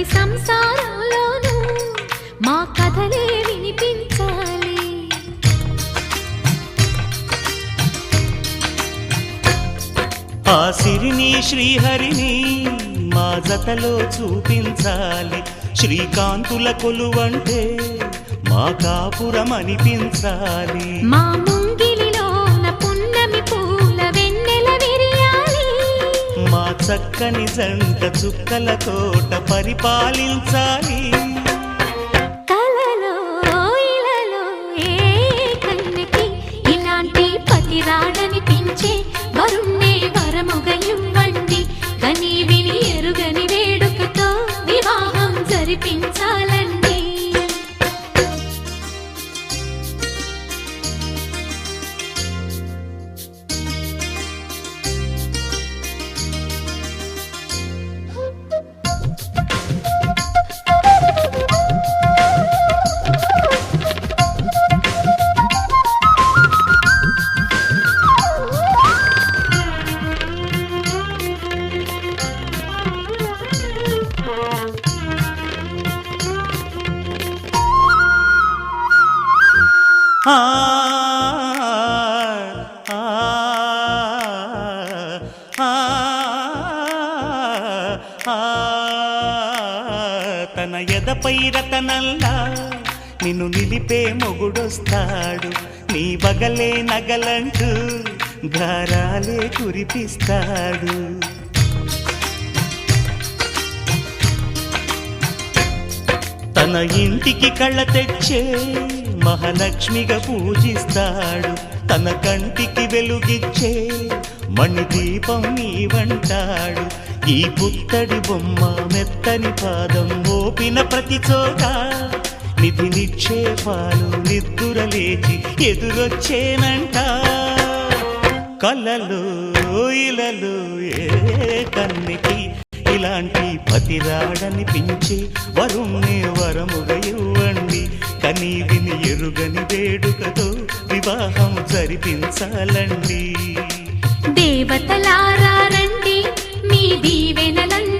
ప్రతి సంసారంలోనూ మా కథలే వినిపించాలి. ఆ సిరిని శ్రీహరిని మా జతలో చూపించాలి. శ్రీకాంతుల కొలువంటే మా కాపురం అనిపించాలి మా చక్కని జంట చుక్కల తోట పరిపాలించాలి. తన ఎదపై రతనల్లా నిన్ను నిలిపే మొగుడొస్తాడు. నీ బగలే నగలంటూ గారాలే కురిపిస్తాడు. తన ఇంటికి కళ్ళ తెచ్చే మహాలక్ష్మిగా పూజిస్తాడు. తన కంటికి వెలుగిచ్చే మణి దీపం నీవంటాడు ఈ పుత్తడి బొమ్మ మెత్తని పాదం మోపిన ప్రతి చోట నిధి నిక్షేపాలు నిద్దుర లేచి ఎదురొచ్చేనంట. కలలు ఇలలు ఏ కన్నికి ఇలాంటి పతిరాడనిపించి వరుణ్ణి వరముగా ఇవ్వండి. కనీ విని ఎరుగని వేడుకతో వివాహం జరిపించాలండి. దేవతలారా రండి మీ దీవెనలండి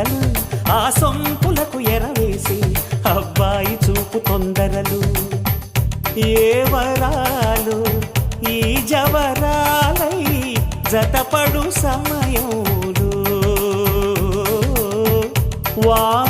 దొంతరలు ఆ సొంపులకు ఎరవేసి అబ్బాయి చూపు తొందరలు. ఏ వరాలు ఈ జవరాలై జతపడు సమయంలో. వా